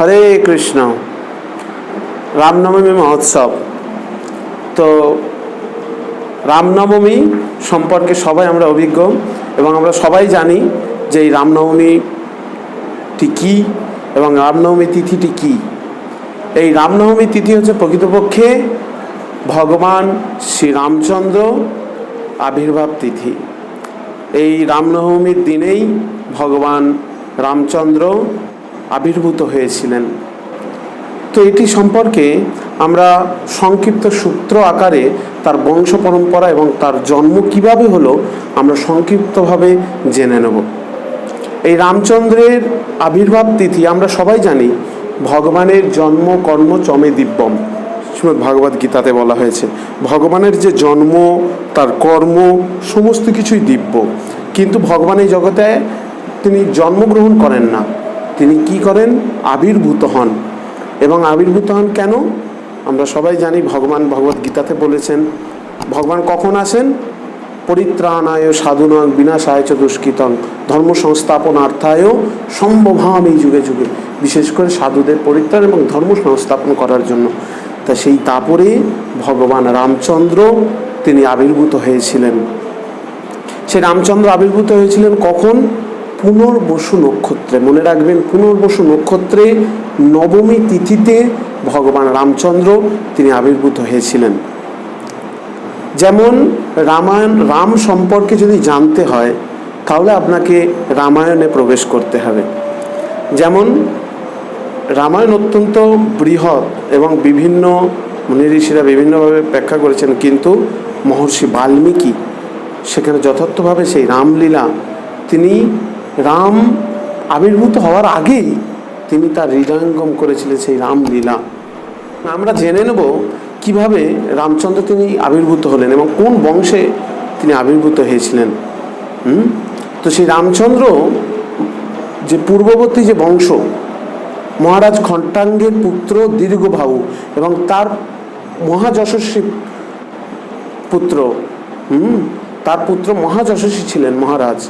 হরে কৃষ্ণ। রামনবমী মহোৎসব। তো রামনবমী সম্পর্কে সবাই আমরা অভিজ্ঞ এবং আমরা সবাই জানি যে এই রামনবমীটি কী এবং রামনবমী তিথিটি কী। এই রামনবমী তিথি হচ্ছে প্রকৃতপক্ষে ভগবান শ্রীরামচন্দ্র আবির্ভাব তিথি। এই রামনবমীর দিনেই ভগবান রামচন্দ্র আবির্ভূত হয়েছিলেন। তো এটি সম্পর্কে আমরা সংক্ষিপ্ত সূত্র আকারে তার বংশ পরম্পরা এবং তার জন্ম কীভাবে হলো, আমরা সংক্ষিপ্তভাবে জেনে নেব। এই রামচন্দ্রের আবির্ভাব তিথি আমরা সবাই জানি, ভগবানের জন্ম কর্ম চমে দিব্যম। শ্রীমদ ভাগবত গীতাতে বলা হয়েছে, ভগবানের যে জন্ম, তার কর্ম, সমস্ত কিছুই দিব্য। কিন্তু ভগবান এই জগতে তিনি জন্মগ্রহণ করেন না। তিনি কি করেন? আবির্ভূত হন। এবং আবির্ভূত হন কেন? আমরা সবাই জানি ভগবান ভগবত গীতাতে বলেছেন, ভগবান কখন আসেন? পরিত্রাণায় সাধুনাং বিনাশায় চ দুষ্কৃতং ধর্ম সংস্থাপনার্থায় সম্ভবাম এই যুগে যুগে, বিশেষ করে সাধুদের পরিত্রাণ এবং ধর্ম সংস্থাপন করার জন্য। তা সেই তাপরে ভগবান রামচন্দ্র তিনি আবির্ভূত হয়েছিলেন। সে রামচন্দ্র আবির্ভূত হয়েছিলেন কখন? পুনর্বসু নক্ষত্রে। মনে রাখবেন, পুনর্বসু নক্ষত্রে নবমী তিথিতে ভগবান রামচন্দ্র তিনি আবির্ভূত হয়েছিলেন। যেমন রামায়ণ, রাম সম্পর্কে যদি জানতে হয়, তাহলে আপনাকে রামায়ণে প্রবেশ করতে হবে। যেমন রামায়ণ অত্যন্ত বৃহৎ এবং বিভিন্ন মুনি ঋষিরা বিভিন্নভাবে ব্যাখ্যা করেছেন, কিন্তু মহর্ষি বাল্মীকি সেখানে যথার্থভাবে সেই রামলীলা তিনি রাম আবির্ভূত হওয়ার আগেই তিনি তার হৃদয়ঙ্গম করেছিলেন সেই রামলীলা। আমরা জেনে নেব কীভাবে রামচন্দ্র তিনি আবির্ভূত হলেন এবং কোন বংশে তিনি আবির্ভূত হয়েছিলেন। হুম? তো সেই রামচন্দ্র যে পূর্ববর্তী যে বংশ, মহারাজ ঘণ্টাঙ্গের পুত্র দীর্ঘবাহু এবং তার মহাযশস্বী পুত্র, হুম? তার পুত্র মহাযশস্বী ছিলেন মহারাজ।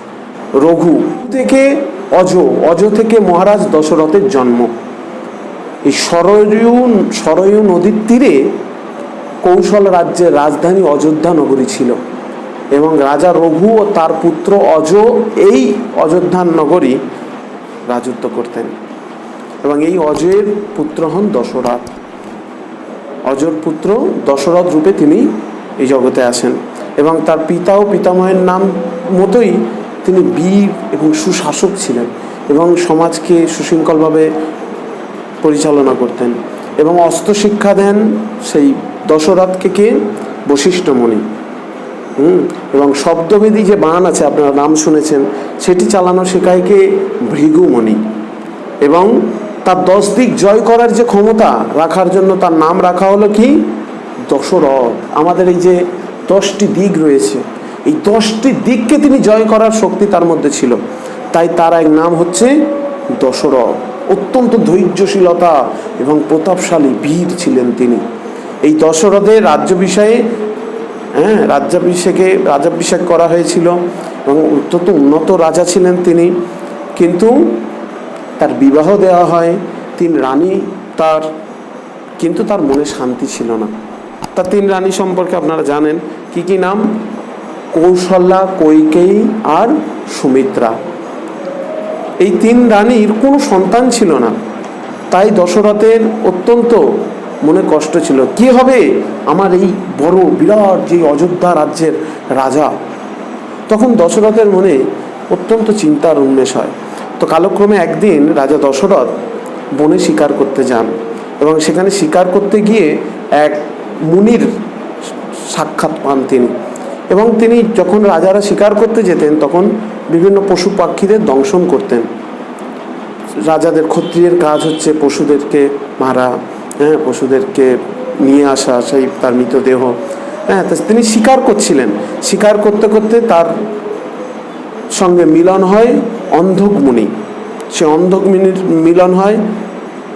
রঘু থেকে অজ অজ থেকে মহারাজ দশরথের জন্ম। এই সরয়ু সরয়ু নদীর তীরে কৌশল রাজ্যের রাজধানী অযোধ্যা নগরী ছিল এবং রাজা রঘু ও তার পুত্র অজ এই অযোধ্যা নগরী রাজত্ব করতেন এবং এই অজয়ের পুত্র হন দশরথ। অজর পুত্র দশরথ রূপে তিনি এই জগতে আসেন এবং তার পিতা ও পিতামহের নাম মতোই তিনি বীর এবং সুশাসক ছিলেন এবং সমাজকে সুশৃঙ্খলভাবে পরিচালনা করতেন এবং অস্ত্র শিক্ষা দেন সেই দশরথকে কে? বশিষ্ঠমণি। হুম? এবং শব্দবেদী যে বান আছে, আপনারা নাম শুনেছেন, সেটি চালানো শেখায় কে? ভৃগুমণি। এবং তার দশ দিক জয় করার যে ক্ষমতা রাখার জন্য তার নাম রাখা হলো কি? দশরথ। আমাদের এই যে দশটি দিক রয়েছে এই দশটি দিককে তিনি জয় করার শক্তি তার মধ্যে ছিল। তাই তার এক নাম হচ্ছে দশরথ। অত্যন্ত ধৈর্যশীলতা এবং প্রতাপশালী বীর ছিলেন তিনি। এই দশরথের রাজ্য বিষয়ে হ্যাঁ রাজ্যাভিষেকে রাজাভিষেক করা হয়েছিল এবং অত্যন্ত উন্নত রাজা ছিলেন তিনি। কিন্তু তার বিবাহ দেওয়া হয়, তিন রানী তার, কিন্তু তার মনে শান্তি ছিল না। তার তিন রানী সম্পর্কে আপনারা জানেন। কি কি নাম? কৌশল্যা কৈকেয়ী আর সুমিত্রা। এই তিন রানীর কোনো সন্তান ছিল না। তাই দশরথের অত্যন্ত মনে কষ্ট ছিল। কি হবে? আমার এই বড়, বিরাট যে অযোধ্যা রাজ্যের রাজা। তখন দশরথের মনে অত্যন্ত চিন্তার উন্মেষ হয়। তো কালক্রমে একদিন রাজা দশরথ বনে শিকার করতে যান এবং সেখানে শিকার করতে গিয়ে এক মুনির সাক্ষাৎ পান তিনি। এবং তিনি যখন রাজারা শিকার করতে যেতেন, তখন বিভিন্ন পশু পাখিদের দংশন করতেন। রাজাদের ক্ষত্রিয়ের কাজ হচ্ছে পশুদেরকে মারা হ্যাঁ পশুদেরকে নিয়ে আসা, সেই তার মৃতদেহ। হ্যাঁ তিনি শিকার করছিলেন। শিকার করতে করতে তার সঙ্গে মিলন হয় অন্ধকমুনি। সে অন্ধকমুনির মিলন হয়,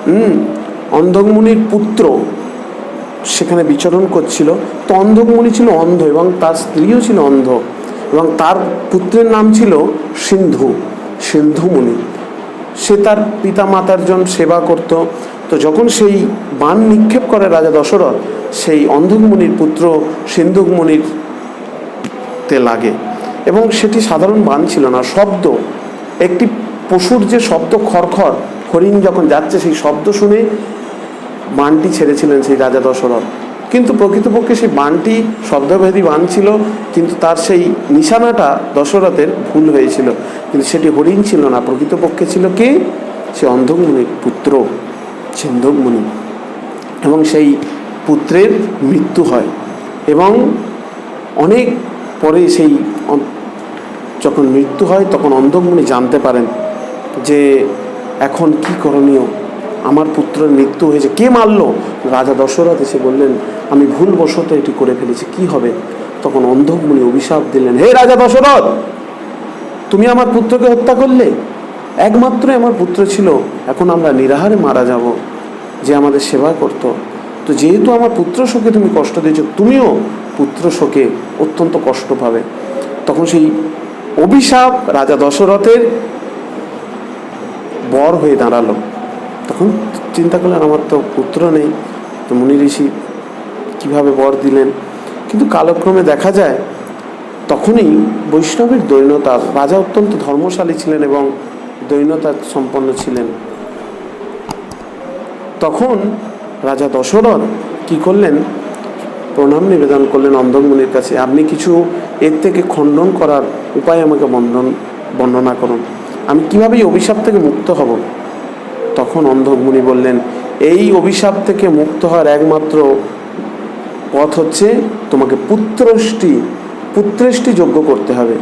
হুম, অন্ধকমুনির পুত্র সেখানে বিচরণ করছিল। তো অন্ধকমুনি ছিল অন্ধ এবং তার স্ত্রীও ছিল অন্ধ এবং তার পুত্রের নাম ছিল সিন্ধু সিন্ধুমুনি সে তার পিতা মাতার জন সেবা করত। তো যখন সেই বান নিক্ষেপ করে রাজা দশরথ, সেই অন্ধকমণির পুত্র সিন্ধুকমণির তে লাগে এবং সেটি সাধারণ বান ছিল না, শব্দ। একটি পশুর যে শব্দ খরখর হরিণ যখন যাচ্ছে সেই শব্দ শুনে বানটি ছেড়েছিলেন সেই রাজা দশরথ। কিন্তু প্রকৃতপক্ষে সেই বানটি শব্দভেদী বান ছিল, কিন্তু তার সেই নিশানাটা দশরথের ভুল হয়েছিল। কিন্তু সেটি হরিণ ছিল না, প্রকৃতপক্ষে ছিল কে? সে অন্ধকমুনির পুত্র, ছিন্দকমুনি। এবং সেই পুত্রের মৃত্যু হয়। এবং অনেক পরে সেই যখন মৃত্যু হয়, তখন অন্ধকমুনি জানতে পারেন যে এখন কি করণীয়। আমার পুত্রের মৃত্যু হয়েছে। কে মারলো? রাজা দশরথ এসে বললেন, আমি ভুলবশত এটি করে ফেলেছি, কি হবে? তখন অন্ধকমুনি অভিশাপ দিলেন, হে রাজা দশরথ, তুমি আমার পুত্রকে হত্যা করলে? একমাত্রই আমার পুত্র ছিল, এখন আমরা নিরাহারে মারা যাব, যে আমাদের সেবা করত। তো যেহেতু আমার পুত্র শোকে তুমি কষ্ট দিয়েছ, তুমিও পুত্র শোকে অত্যন্ত কষ্ট পাবে। তখন সেই অভিশাপ রাজা দশরথের বর হয়ে দাঁড়াল। তখন চিন্তা করলেন, আমার তো পুত্র নেই। তো মুনি ঋষি কীভাবে বর দিলেন? কিন্তু কালক্রমে দেখা যায়, তখনই বৈষ্ণবের দৈন্যতা, রাজা অত্যন্ত ধর্মশালী ছিলেন এবং দৈন্যতা সম্পন্ন ছিলেন। তখন রাজা দশরথ কি করলেন? প্রণাম নিবেদন করলেন অন্ধমুনির কাছে, আপনি কিছু এর থেকে খণ্ডন করার উপায় আমাকে বন্ধন, বর্ণনা করুন। আমি কীভাবে এই অভিশাপ থেকে মুক্ত হব? তখন অন্ধমুনি বললেন, এই অভিশাপ থেকে মুক্ত হওয়ার একমাত্র পথ হচ্ছে তোমাকে পুত্রষ্টি, পুত্রেষ্টি যজ্ঞ করতে হবে।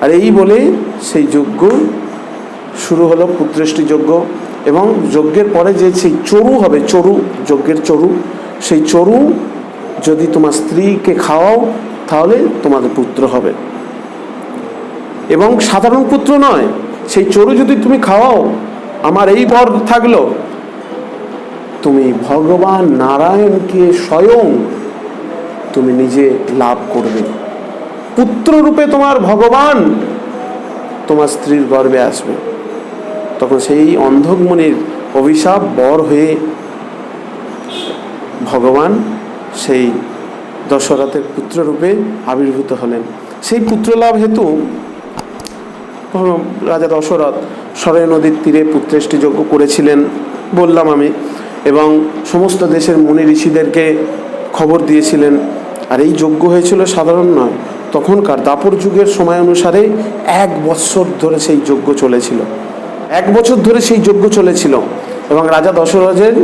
আর এই বলে সেই যজ্ঞ শুরু হলো, পুত্রেষ্টি যজ্ঞ। এবং যজ্ঞের পরে যে সেই চরু হবে, চরু, যজ্ঞের চরু, সেই চরু যদি তোমার স্ত্রীকে খাওয়াও, তাহলে তোমাদের পুত্র হবে। এবং সাধারণ পুত্র নয়, সেই চরু যদি তুমি খাওয়াও আমার এই বর থাকল। তুমি ভগবান নারায়ণকে স্বয়ং তুমি নিজে লাভ করবে। পুত্র রূপে তোমার ভগবান তোমার স্ত্রীর গর্বে আসবে। তখন সেই অন্ধকমণির অভিশাপ বর হয়ে ভগবান সেই দশরথের পুত্ররূপে আবির্ভূত হলেন। সেই পুত্রলাভ হেতু রাজা দশরথ সরয় নদীর তীরে পুত্রেষ্টি যজ্ঞ করেছিলেন বললাম আমি, এবং সমস্ত দেশের মুনি ঋষিদেরকে খবর দিয়েছিলেন। আর এই যজ্ঞ হয়েছিল সাধারণ নয়, তখনকার দাপর যুগের সময় অনুসারে এক বৎসর ধরে সেই যজ্ঞ চলেছিল। এক বছর ধরে সেই যজ্ঞ চলেছিল, এবং রাজা দশরথের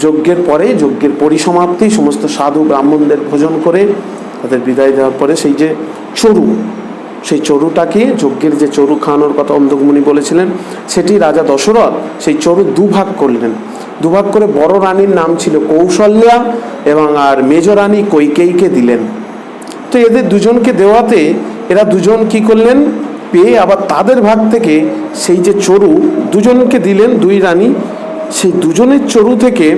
যজ্ঞের পরে, যজ্ঞের পরিসমাপ্তি, সমস্ত সাধু ব্রাহ্মণদের ভোজন করে তাদের বিদায় দেওয়ার পরে সেই যে চরু সেই চরুটাকে, যজ্ঞের যে চরু খাওয়ানোর কথা অন্ধকমণি বলেছিলেন, সেটি রাজা দশরথ সেই চরু দুভাগ করলেন। দুভাগ করে বড় রানীর নাম ছিল কৌশল্যা এবং আর মেজ রানী কৈকেয়ীকে দিলেন। তো এদের দুজনকে দেওয়াতে এরা দুজন কি করলেন? পেয়ে আবার তাদের ভাগ থেকে সেই যে চরু দুজনকে দিলেন, দুই রানী। সেই দুজনের চরু থেকে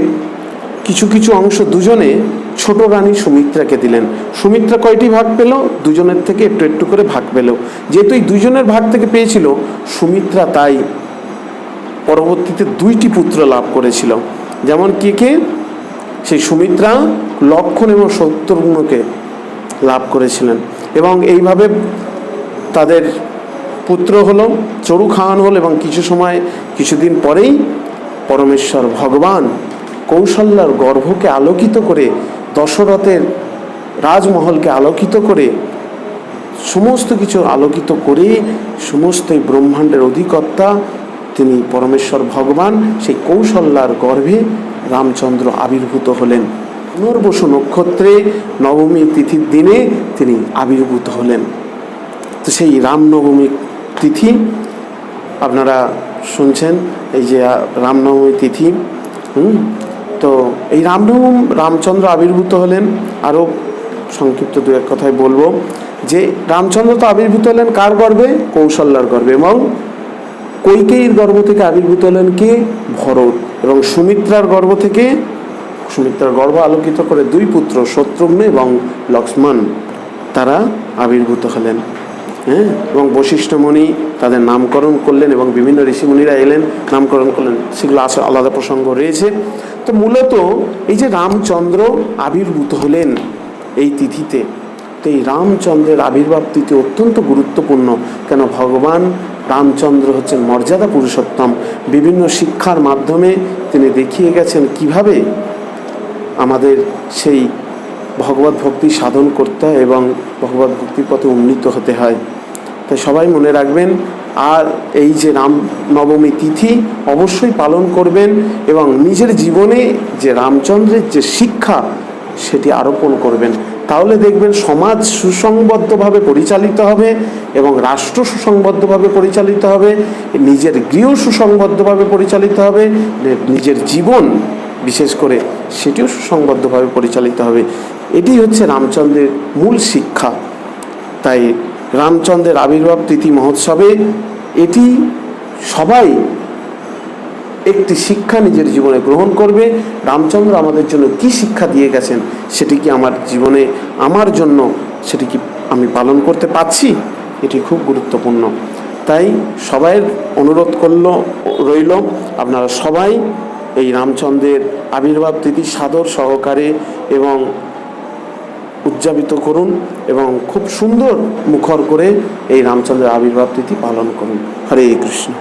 কিছু কিছু অংশ দুজনে ছোট রানী সুমিত্রাকে দিলেন। সুমিত্রা কয়টি ভাগ পেল? দুজনের থেকে একটু একটু করে ভাগ পেল। যেহেতু এই দুজনের ভাগ থেকে পেয়েছিল, সুমিত্রা তাই পরবর্তীতে দুইটি পুত্র লাভ করেছিল। যেমন কে কে? সেই সুমিত্রা, লক্ষণ এবং শত্রুঘ্নকে লাভ করেছিলেন। এবং এইভাবে তাদের পুত্র হলো, চরু খাওয়ানো হল এবং কিছু সময়, কিছুদিন পরেই পরমেশ্বর ভগবান কৌশল্যার গর্ভকে আলোকিত করে দশরথের রাজমহলকে আলোকিত করে, সমস্ত কিছু আলোকিত করে, সমস্ত ব্রহ্মাণ্ডের অধিকর্তা, তিনি পরমেশ্বর ভগবান, সেই কৌশল্যার গর্ভে রামচন্দ্র আবির্ভূত হলেন। পুনর্বসু নক্ষত্রে নবমী তিথির দিনে তিনি আবির্ভূত হলেন। তো সেই রামনবমী তিথি, আপনারা শুনছেন, এই যে রামনবমী তিথি, হুম? তো এই রামনবম রামচন্দ্র আবির্ভূত হলেন। আরও সংক্ষিপ্ত দু এক কথায় বলব যে রামচন্দ্র তো আবির্ভূত হলেন কার গর্বে কৌশল্যার গর্ভে। এবং কৈকেয়ীর গর্ভ থেকে আবির্ভূত হলেন কে? ভরত। এবং সুমিত্রার গর্ভ থেকে সুমিত্রার গর্ভ আলোকিত করে দুই পুত্র শত্রুঘ্ন এবং লক্ষ্মণ। তারা আবির্ভূত হলেন। হ্যাঁ? এবং বশিষ্ঠমণি তাদের নামকরণ করলেন এবং বিভিন্ন ঋষিমুনিরা এলেন, নামকরণ করলেন। সেগুলো আসলে আলাদা প্রসঙ্গ রয়েছে। তো মূলত এই যে রামচন্দ্র আবির্ভূত হলেন এই তিথিতে, তো এই রামচন্দ্রের আবির্ভাব তিথি অত্যন্ত গুরুত্বপূর্ণ। কেন? ভগবান রামচন্দ্র হচ্ছেন মর্যাদা পুরুষোত্তম। বিভিন্ন শিক্ষার মাধ্যমে তিনি দেখিয়ে গেছেন কীভাবে আমাদের সেই ভগবত ভক্তি সাধন করতে হয় এবং ভগবত ভক্তির পথে উন্নীত হতে হয়। তাই সবাই মনে রাখবেন, আর এই যে রাম নবমী তিথি অবশ্যই পালন করবেন এবং নিজের জীবনে যে রামচন্দ্রের যে শিক্ষা, সেটি আরোপণ করবেন। তাহলে দেখবেন সমাজ সুসংবদ্ধভাবে পরিচালিত হবে এবং রাষ্ট্র সুসংবদ্ধভাবে পরিচালিত হবে, নিজের গৃহ সুসংবদ্ধভাবে পরিচালিত হবে, নিজের জীবন বিশেষ করে সেটিও সুসংবদ্ধভাবে পরিচালিত হবে। এটি হচ্ছে রামচন্দ্রের মূল শিক্ষা। তাই রামচন্দ্রের আবির্ভাব তিথি মহোৎসবে এটি সবাই একটি শিক্ষা নিজের জীবনে গ্রহণ করবে। রামচন্দ্র আমাদের জন্য কি শিক্ষা দিয়ে গেছেন সেটি কি আমার জীবনে, আমার জন্য সেটি কি আমি পালন করতে পারছি? এটি খুব গুরুত্বপূর্ণ। তাই সবাইয়ের অনুরোধ করল, রইল, আপনারা সবাই এই রামচন্দ্রের আবির্ভাব তিথি সাদর সহকারে এবং উদযাপিত করুন এবং খুব সুন্দর মুখর করে এই রামচন্দ্রের আবির্ভাব তিথি পালন করুন। হরে কৃষ্ণ।